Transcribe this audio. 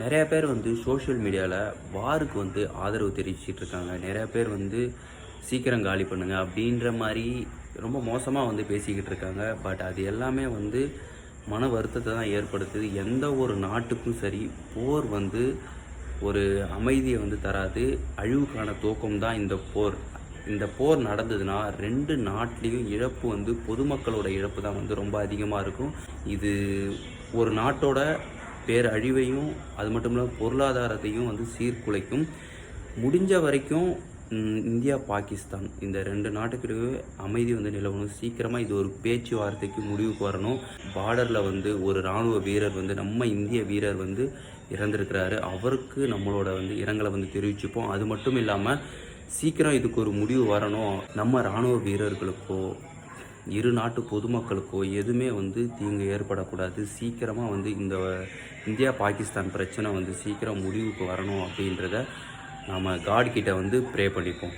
நிறையா பேர் வந்து சோஷியல் மீடியாவில் வாருக்கு வந்து ஆதரவு தெரிவிச்சிட்டு இருக்காங்க. நிறையா பேர் வந்து சீக்கிரம் காலி பண்ணுங்க அப்படின்ற மாதிரி ரொம்ப மோசமாக வந்து பேசிக்கிட்டு இருக்காங்க. பட் அது எல்லாமே வந்து மன வருத்தத்தை தான் ஏற்படுத்துது. எந்த ஒரு நாட்டுக்கும் சரி போர் வந்து ஒரு அமைதியை வந்து தராது. அழிவுக்கான தோக்கம் தான் இந்த போர். இந்த போர் நடந்ததுன்னா ரெண்டு நாட்டிலையும் இழப்பு வந்து பொதுமக்களோட இழப்பு தான் வந்து ரொம்ப அதிகமாக இருக்கும். இது ஒரு நாட்டோட பேரழிவையும் அது மட்டும் இல்லாமல் பொருளாதாரத்தையும் வந்து சீர்குலைக்கும். முடிஞ்ச வரைக்கும் இந்தியா பாகிஸ்தான் இந்த ரெண்டு நாட்டுக்கிடையே அமைதி வந்து நிலவணும். சீக்கிரமாக இது ஒரு பேச்சுவார்த்தைக்கு முடிவுக்கு வரணும். பார்டரில் வந்து ஒரு இராணுவ வீரர் வந்து நம்ம இந்திய வீரர் வந்து இறந்திருக்கிறாரு. அவருக்கு நம்மளோட வந்து இரங்கலை வந்து தெரிவிச்சுப்போம். அது மட்டும் இல்லாமல் சீக்கிரம் இதுக்கு ஒரு முடிவு வரணும். நம்ம இராணுவ வீரர்களுக்கோ இரு நாட்டு பொதுமக்களுக்கோ எதுவுமே வந்து தீங்கு ஏற்படக்கூடாது. சீக்கிரமாக வந்து இந்த இந்தியா பாகிஸ்தான் பிரச்சனை வந்து சீக்கிரம் முடிவுக்கு வரணும் அப்படின்றத நாம் காட் கிட்ட வந்து ப்ரே பண்ணிப்போம்.